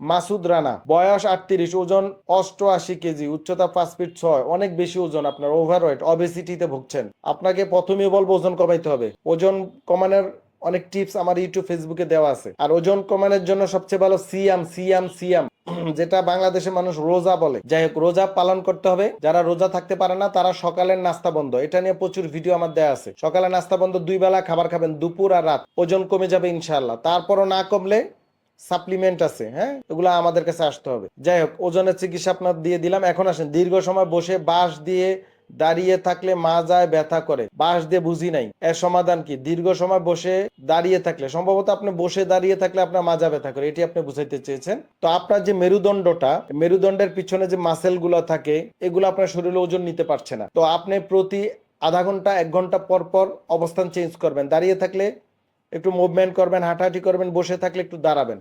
মাসুদ রানা, বয়স আটত্রিশ, ওজন অষ্টআশি কেজি, উচ্চতা পাঁচ ফিট ছয়, অনেক বেশি ওজন আপনার ওভারওয়েট অবেসিটিতে ভুগছেন। আপনাকে প্রথমে বলব ওজন কমাইতে হবে। ওজন কমানোর অনেক টিপস আমার ইউটিউব ফেসবুকে দেওয়া আছে। আর ওজন কমানোর জন্য সবচেয়ে ভালো সিয়াম সিয়াম সিয়াম, যেটা বাংলাদেশের মানুষ রোজা বলে। যাই হোক, রোজা পালন করতে হবে। যারা রোজা থাকতে পারে না, তারা সকালের নাস্তা বন্ধ। এটা নিয়ে প্রচুর ভিডিও আমার দেওয়া আছে। সকালে নাস্তা বন্ধ, দুই বেলা খাবার খাবেন দুপুর আর রাত। ওজন কমে যাবে ইনশাল্লাহ তারপরও না কমলে সাপ্লিমেন্ট আছে হ্যাঁ? এগুলো আমাদের কাছে আসতে হবে। যাই হোক, ওজনের চিকিৎসা আপনার দিয়ে দিলাম। এখন আসেন, দীর্ঘ সময় বসে বাঁশ দিয়ে দাঁড়িয়ে থাকলে মা যায়, ব্যথা করে। বাঁশ দিয়ে বুঝি নাই। এর সমাধান কি? দীর্ঘ সময় বসে দাঁড়িয়ে থাকলে, সম্ভবত আপনি বসে দাঁড়িয়ে থাকলে আপনার মাজা ব্যথা করে। এটি আপনি বুঝাইতে চেয়েছেন। তো আপনার যে মেরুদণ্ডটা, মেরুদণ্ডের পিছনে যে মাসেলগুলো থাকে, এগুলো আপনার শরীরে ওজন নিতে পারছে না। তো আপনি প্রতি আধা ঘণ্টা, এক ঘণ্টা পর পর অবস্থান চেঞ্জ করবেন। দাঁড়িয়ে থাকলে একটু মুভমেন্ট করবেন, হাঁটাহাঁটি করবেন, বসে থাকলে একটু দাঁড়াবেন।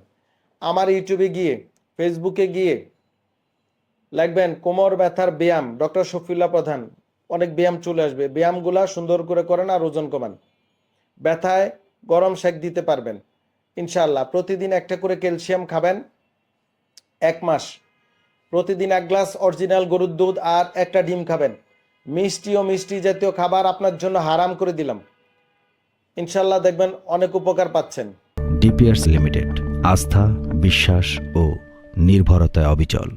আমার ইউটিউবে গিয়ে ফেসবুকে গিয়ে, লাগবেন কোমর ব্যথার ব্যায়াম, ডক্টর শফিউল্লাহ প্রধান, অনেক ব্যায়াম চলে আসবে। ব্যায়ামগুলা সুন্দর করে করেন আর ওজন কমান। ব্যথায় গরম সেক দিতে পারবেন। ইনশাল্লাহ প্রতিদিন একটা করে ক্যালসিয়াম খাবেন, এক মাস। প্রতিদিন এক গ্লাস অরিজিনাল গরুর দুধ আর একটা ডিম খাবেন। মিষ্টি ও মিষ্টি জাতীয় খাবার আপনার জন্য হারাম করে দিলাম। ইনশাল্লাহ দেখবেন অনেক উপকার পাচ্ছেন। ডিপিয়ার্স লিমিটেড আস্থা বিশ্বাস ও নির্ভরতায় অবিচল।